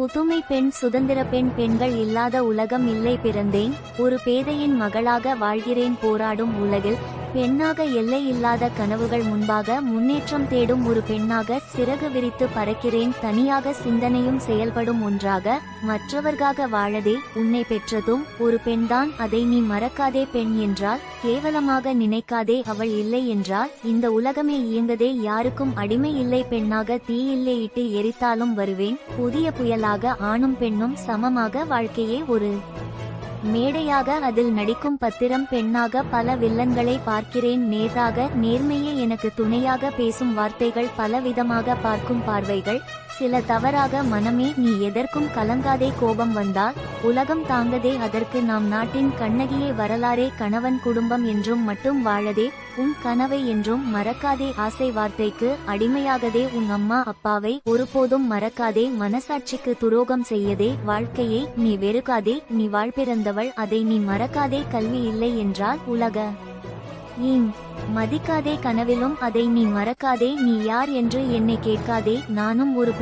புதுமை பெண் சுதந்திர பெண் பெண்கள் இல்லாத உலகம் இல்லை பிறந்தேன். ஒரு பேதையின் மகளாக வாழ்கிறேன் போராடும் உலகில் பெண்ணாக எல்லை இல்லாத கனவுகள் முன்பாக முன்னேற்றம் தேடும் ஒரு பெண்ணாக சிறகு விரித்து பறக்கிறேன். தனியாக சிந்தனையும் செயல்படும் ஒன்றாக மற்றவர்காக வாழதே உன்னை பெற்றதும். ஒரு பெண்தான் அதை நீ மறக்காதே பெண் என்றால் கேவலமாக நினைக்காதே அவள் இல்லை என்றால் இந்த உலகமே இயங்கதே. யாருக்கும் அடிமை இல்லை பெண்ணாக தீயில்லை இட்டு எரித்தாலும் வருவேன். புதிய புயலாக ஆணும் பெண்ணும் சமமாக வாழ்க்கையே ஒரு மேடையாக அதில் நடிக்கும் பத்திரம் பெண்ணாக பல வில்லன்களை பார்க்கிறேன். நேராக நேர்மையே எனக்கு துணையாக பேசும் வார்த்தைகள் பலவிதமாக பார்க்கும் பார்வைகள். சில தவறாக மனமே நீ எதற்கும் கலங்காதே கோபம் வந்தால் உலகம் தாங்கதே அதற்கு நாம் நாட்டின் கண்ணகியே வரலாறே கணவன் குடும்பம் என்றும் மட்டும் வாழதே உன் கனவை என்றும் மறக்காதே ஆசை வார்த்தைக்கு அடிமையாகதே உன் அம்மா அப்பாவை ஒருபோதும் மறக்காதே மனசாட்சிக்கு துரோகம் செய்யதே வாழ்க்கையை நீ வெறுக்காதே நீ வாழ்பிறந்தவள் அதை நீ மறக்காதே கல்வி இல்லை என்றால் உலக ஏன் மதிக்காதே கனவிலும் அதை நீ மறக்காதே நீ யார் என்று என்னை கேட்காதே நானும் ஒரு